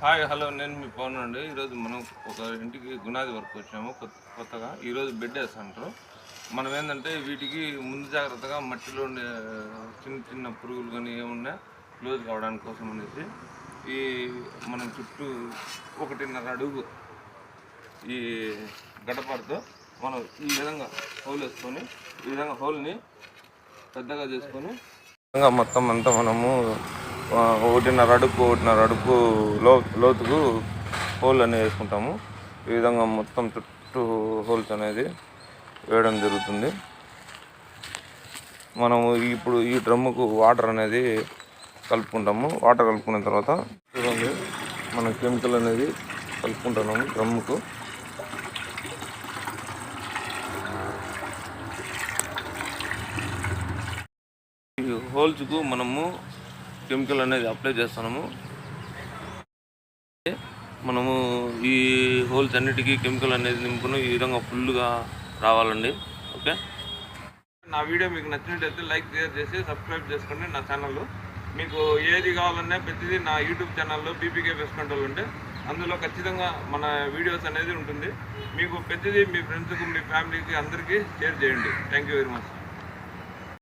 Hi hello నేను మీ పవన్ అండి. ఈరోజు మనం ఒక ఇంటికి గునాది వరకు వచ్చాము. కొత్త- కొత్తగా ఈరోజు బెడ్ వేస్తుంటారు మనం ఏంటంటే వీటికి ముందు జాగ్రత్తగా మట్టిలో ఉండే చిన్న చిన్న పురుగులు కానీ ఏమున్నా క్లోజ్ కావడానికి కోసం అనేసి ఈ మనం చుట్టూ ఒకటిన్నర అడుగు ఈ గడపడితో మనం ఈ విధంగా హోల్ వేసుకొని ఈ విధంగా హోల్ని పెద్దగా చేసుకొని విధంగా మొత్తం అంతా మనము ఒకటిన్నర అడుగు ఒకటిన్నర అడుగు లో లోతుకు హోల్ అనేది వేసుకుంటాము. ఈ విధంగా మొత్తం చుట్టూ హోల్స్ అనేది వేయడం జరుగుతుంది. మనము ఇప్పుడు ఈ డ్రమ్ముకు వాటర్ అనేది కలుపుకుంటాము. వాటర్ కలుపుకున్న తర్వాత చూడండి మన కెమికల్ అనేది కలుపుకుంటున్నాము డ్రమ్ముకు. ఈ హోల్స్కు మనము కెమికల్ అనేది అప్లై చేస్తున్నాము. మనము ఈ హోల్స్ అన్నిటికీ కెమికల్ అనేది నింపుకుని ఈ విధంగా ఫుల్గా రావాలండి. ఓకే? నా వీడియో మీకు నచ్చినట్టయితే లైక్ షేర్ చేసి సబ్స్క్రైబ్ చేసుకోండి నా ఛానల్ మీకు ఏది కావాలన్నా ప్రతిదీ నా యూట్యూబ్ ఛానల్లో బీపీకే బెస్ట్ కంట్రోల్ ఉంటే అందులో ఖచ్చితంగా మన వీడియోస్ అనేది ఉంటుంది. మీకు ప్రతిదీ మీ ఫ్రెండ్స్కి మీ ఫ్యామిలీకి అందరికీ షేర్ చేయండి. Thank you very much